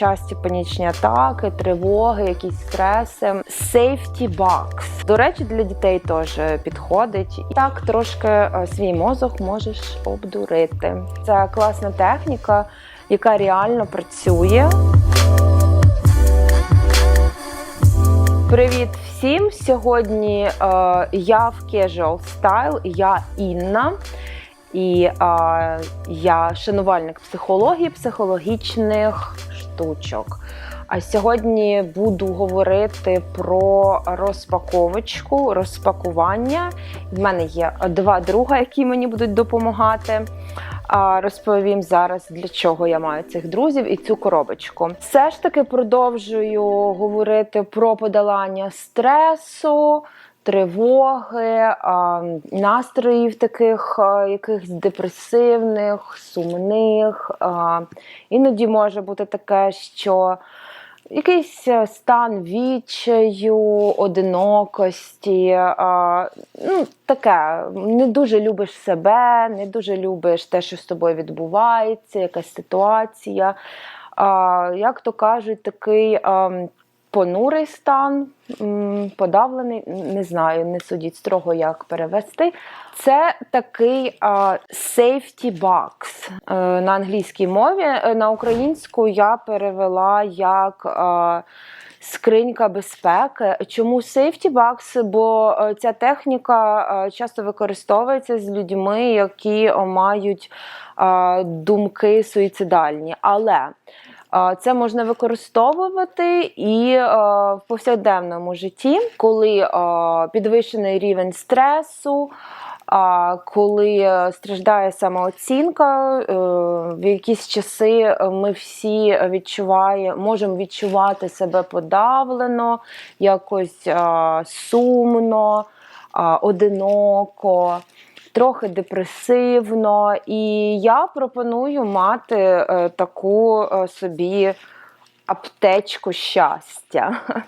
часті панічні атаки, тривоги, якісь стреси. Safety box. До речі, для дітей теж підходить. І так трошки е, свій мозок можеш обдурити. Це класна техніка, яка реально працює. Привіт всім! Сьогодні е, я в Casual Style, я Інна. І е, я шанувальник психології, психологічних штучок. А сьогодні буду говорити про розпаковочку, розпакування. В мене є два друга, які мені будуть допомагати. Розповім зараз, для чого я маю цих друзів і цю коробочку. Все ж таки продовжую говорити про подолання стресу, тривоги, настроїв таких якихось депресивних, сумних. Іноді може бути таке, що якийсь е, стан відчаю, одинокості, ну, таке, не дуже любиш себе, не дуже любиш те, що з тобою відбувається, якась ситуація. Як то кажуть, такий а, понурий стан, подавлений, не знаю, не судіть строго, як перевести. Це такий а, safety box е, на англійській мові. Е, На українську я перевела як а, скринька безпеки. Чому safety box? Бо е, ця техніка часто використовується з людьми, які мають думки суїцидальні. Але Це можна використовувати і е, в повсякденному житті, коли е, підвищений рівень стресу, а коли е, страждає самооцінка, в якісь часи ми всі відчуваємо, можемо відчувати себе подавлено, якось сумно, одиноко. Трохи депресивно, і я пропоную мати е, таку е, собі аптечку щастя.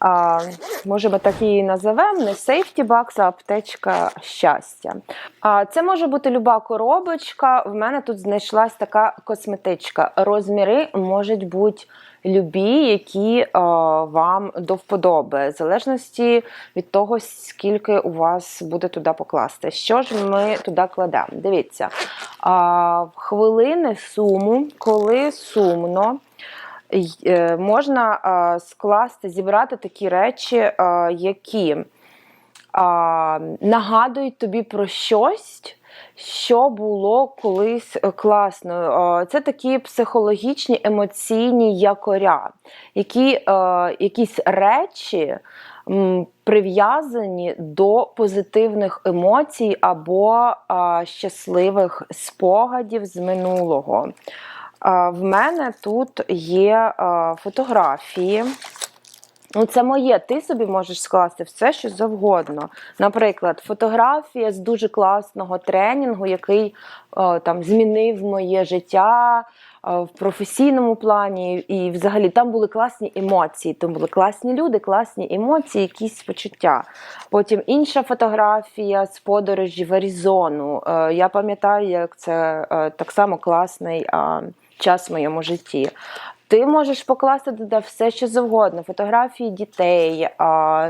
А, може ми так її називемо, не safety box, а аптечка щастя. А, це може бути люба коробочка. В мене тут знайшлась така косметичка. Розміри можуть бути любі, які а, вам до вподоби, в залежності від того, скільки у вас буде туди покласти. Що ж ми туди кладемо? Дивіться, в хвилини суму, коли сумно. е, Можна скласти, зібрати такі речі, які нагадують тобі про щось, що було колись е, класно. Це такі психологічні, емоційні якоря, які е, якісь речі прив'язані до позитивних емоцій або щасливих спогадів з минулого. В мене тут є фотографії. Ну, це моє, ти собі можеш скласти все, що завгодно. Наприклад, фотографія з дуже класного тренінгу, який о, там змінив моє життя о, в професійному плані, і взагалі там були класні емоції. Там були класні люди, класні емоції, якісь почуття. Потім інша фотографія з подорожі в Аризону. Е, Я пам'ятаю, як це е, так само класний а, час в моєму житті. Ти можеш покласти туди все, що завгодно: фотографії дітей,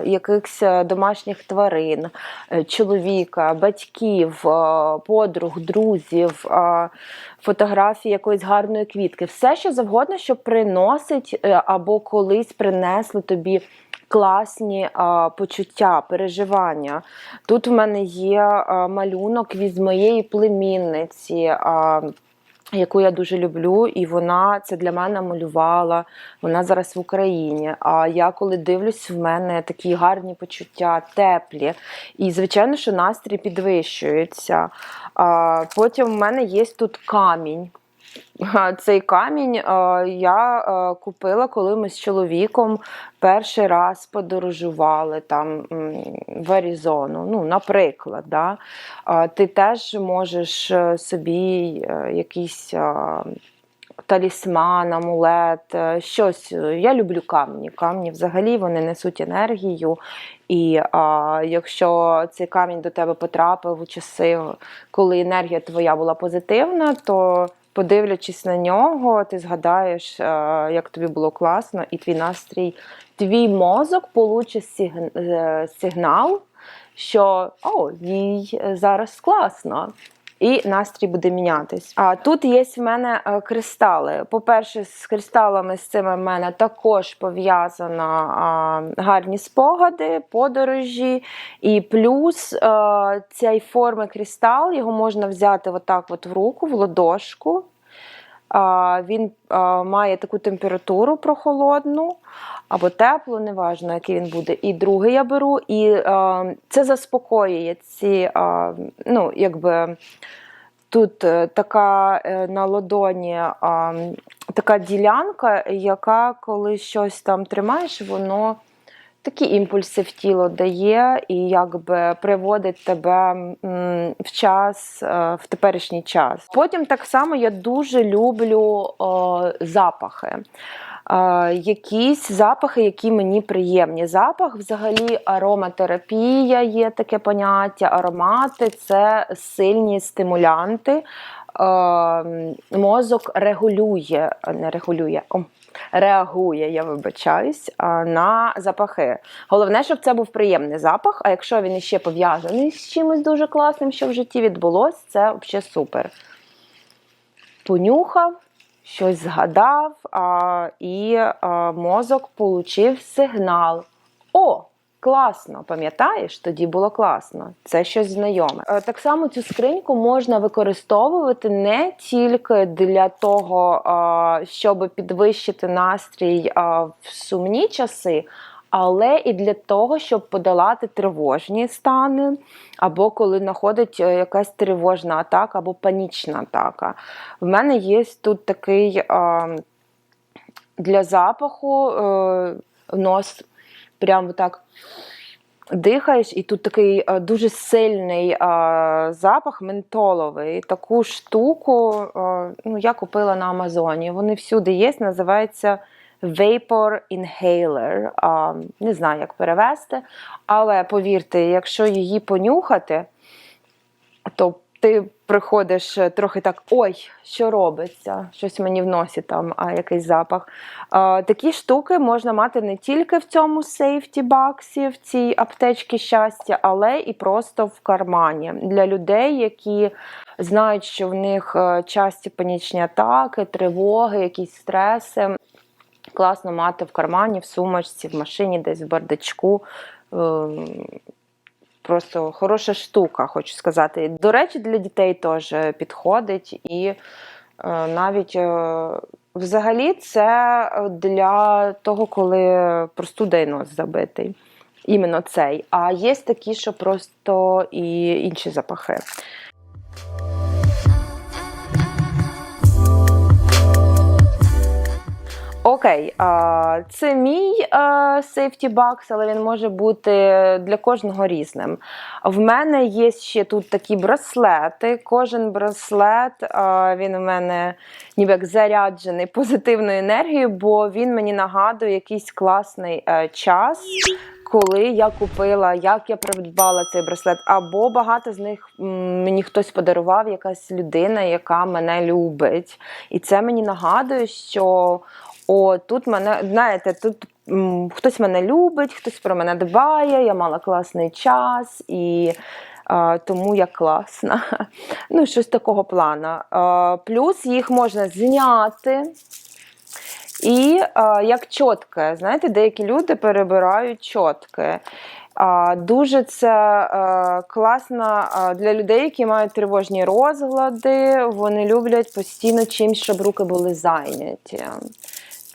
якихось е, домашніх тварин, е, чоловіка, батьків, е, подруг, друзів, фотографії якоїсь гарної квітки. Все, що завгодно, що приносить або колись принесли тобі. Класні а, почуття, переживання. Тут в мене є а, малюнок від моєї племінниці. А, яку я дуже люблю, і вона це для мене малювала. Вона зараз в Україні. А я коли дивлюсь, в мене такі гарні почуття, теплі. І, звичайно, що настрій підвищується. А, Потім в мене є тут камінь. Цей камінь е, я е, купила, коли ми з чоловіком перший раз подорожували там в Аризону. Ну, наприклад, да? Ти теж можеш е, собі якийсь талісман, амулет, щось. Я люблю камні. Камні взагалі вони несуть енергію. І а, якщо цей камінь до тебе потрапив у часи, коли енергія твоя була позитивна, то подивлячись на нього, ти згадаєш, е, як тобі було класно, і твій настрій, твій мозок получить е, сигнал, що о, їй зараз класно. І настрій буде мінятись. А тут є в мене е, кристали. По-перше, з кристалами з цими в мене також пов'язано а, гарні спогади, подорожі. І плюс е, цієї форми кристал його можна взяти отак от в руку, в ладошку. А, Він а, має таку температуру прохолодну або теплу, неважно, який він буде. І другий я беру, і а, це заспокоює ці, а, ну, якби. Тут е, така е, на ладоні а, така ділянка, яка коли щось там тримаєш, воно такі імпульси в тіло дає і якби приводить тебе в час, е, в теперішній час. Потім так само я дуже люблю е, запахи. Якісь запахи, які мені приємні. Запах, взагалі, ароматерапія є таке поняття. Аромати це сильні стимулянти. Мозок регулює, не регулює, о, реагує, я вибачаюсь, на запахи. Головне, щоб це був приємний запах, а якщо він іще пов'язаний з чимось дуже класним, що в житті відбулось, це взагалі супер. Понюхав, щось згадав, а, і а, мозок получив сигнал. О! Класно, пам'ятаєш? Тоді було класно. Це щось знайоме. Е, Так само цю скриньку можна використовувати не тільки для того, щоб підвищити настрій в сумні часи, але і для того, щоб подолати тривожні стани, або коли знаходить е, якась тривожна атака або панічна атака. В мене є тут такий а, для запаху е, нос прямо так дихаєш, і тут такий е, дуже сильний е, запах ментоловий. Таку штуку е, ну, я купила на Амазоні. Вони всюди є, називається Vapor Inhaler. А, не знаю, як перевести, але повірте, якщо її понюхати, то ти приходиш е, трохи так: ой, що робиться? Щось мені в носі там, а якийсь запах. А, такі штуки можна мати не тільки в цьому сейфті баксі, в цій аптечці щастя, але і просто в кармані для людей, які знають, що в них е, часті панічні атаки, тривоги, якісь стреси. Класно мати в кармані, в сумочці, в машині, десь в бардачку. Ем, Просто хороша штука, хочу сказати. До речі, для дітей теж підходить. І е, навіть е, взагалі це для того, коли простуда нос забитий. Іменно цей. А є такі, що просто і інші запахи. Окей, це мій сейфті бакс, але він може бути для кожного різним. В мене є ще тут такі браслети. Кожен браслет а, він у мене ніби як заряджений позитивною енергією, бо він мені нагадує якийсь класний е, час. Коли я купила, як я придбала цей браслет, або багато з них мені хтось подарував, якась людина, яка мене любить. І це мені нагадує, що о, тут мене, знаєте, тут м, хтось мене любить, хтось про мене дбає, я мала класний час і. тому я класна. Ну, щось такого плану. А, плюс їх можна зняти. І як чотки, знаєте, деякі люди перебирають чотки. А, дуже це класно для людей, які мають тривожні розглади. Вони люблять постійно чимось, щоб руки були зайняті.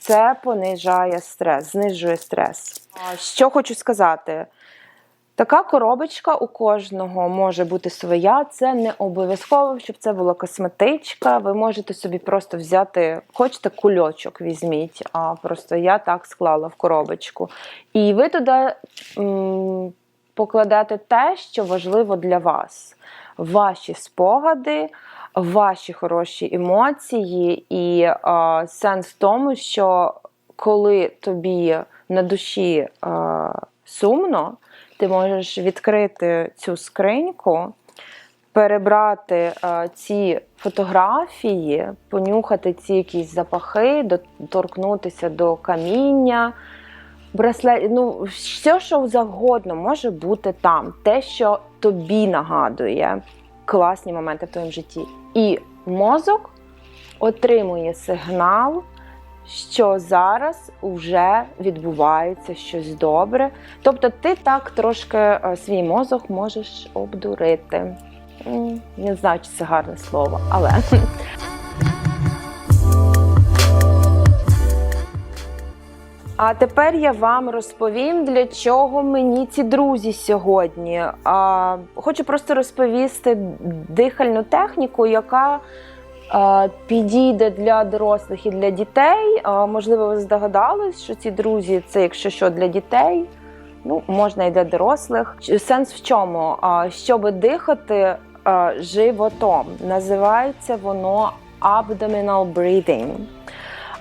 Це понижає стрес, знижує стрес. Що хочу сказати? Така коробочка у кожного може бути своя. Це не обов'язково, щоб це була косметичка. Ви можете собі просто взяти, хочете кульочок візьміть, а просто я так склала в коробочку. І ви туди м, покладете те, що важливо для вас. Ваші спогади, ваші хороші емоції, і е, сенс в тому, що коли тобі на душі е, сумно, ти можеш відкрити цю скриньку, перебрати е, ці фотографії, понюхати ці якісь запахи, доторкнутися до каміння. Браслет, ну, все, що завгодно може бути там. Те, що тобі нагадує класні моменти в твоєму житті. І мозок отримує сигнал, що зараз вже відбувається щось добре. Тобто ти так трошки е, свій мозок можеш обдурити. Не знаю, чи це гарне слово, але. А тепер я вам розповім, для чого мені ці друзі сьогодні. А, хочу просто розповісти дихальну техніку, яка а, підійде для дорослих і для дітей. А, можливо, ви здогадались, що ці друзі це, якщо що, для дітей. Ну, можна і для дорослих. Сенс в чому? А, щоб дихати а, животом. Називається воно abdominal breathing.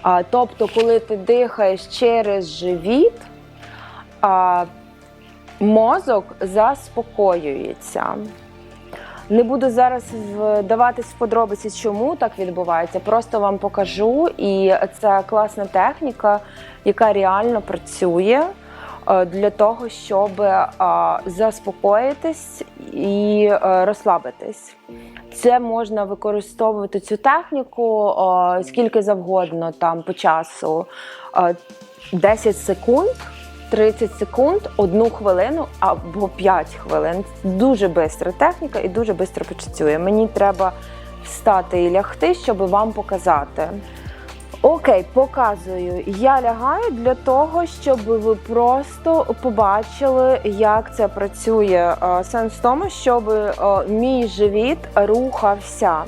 А, тобто, коли ти дихаєш через живіт, а, мозок заспокоюється. Не буду зараз вдаватись в подробиці, чому так відбувається. Просто вам покажу. І це класна техніка, яка реально працює для того, щоб е, заспокоїтись і е, розслабитись. Це можна використовувати цю техніку е, скільки завгодно там по часу. Е, 10 секунд, 30 секунд, 1 хвилину або 5 хвилин. Дуже бистра техніка і дуже швидко працює. Мені треба встати і лягти, щоб вам показати. Окей, показую. Я лягаю для того, щоб ви просто побачили, як це працює. Е, Сенс в тому, щоб е, мій живіт рухався.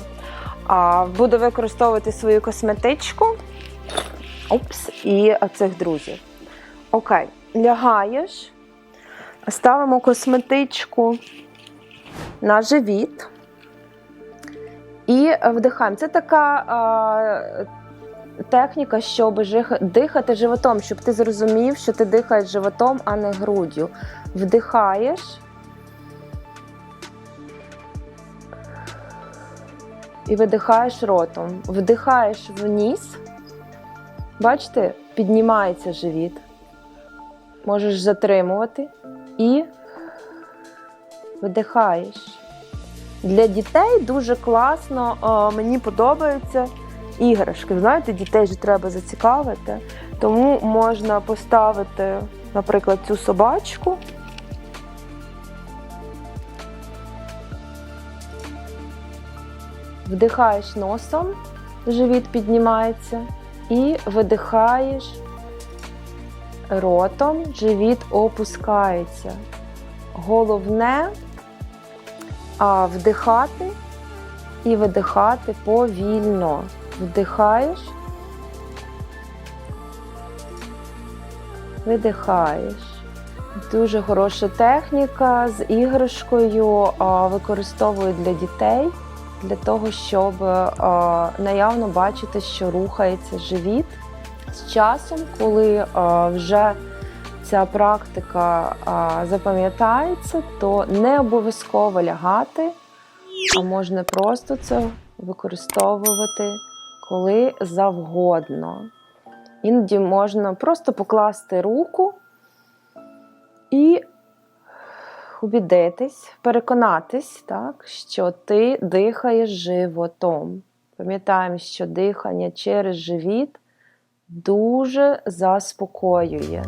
Буду використовувати свою косметичку Упс, і цих друзів. Окей, лягаєш, ставимо косметичку на живіт і вдихаємо. Це така а, техніка, щоб дихати животом, щоб ти зрозумів, що ти дихаєш животом, а не груддю. Вдихаєш. І видихаєш ротом. Вдихаєш вниз. Бачите, піднімається живіт. Можеш затримувати і видихаєш. Для дітей дуже класно, мені подобаються іграшки. Знаєте, дітей же треба зацікавити. Тому можна поставити, наприклад, цю собачку. Вдихаєш носом, живіт піднімається, і видихаєш ротом, живіт опускається. Головне вдихати і видихати повільно. Вдихаєш, видихаєш. Дуже хороша техніка з іграшкою а, використовують для дітей для того, щоб наявно бачити, що рухається живіт. З часом, коли вже ця практика запам'ятається, то не обов'язково лягати, а можна просто це використовувати коли завгодно. Іноді можна просто покласти руку і убідитись, переконатись, так, що ти дихаєш животом. Пам'ятаємо, що дихання через живіт дуже заспокоює.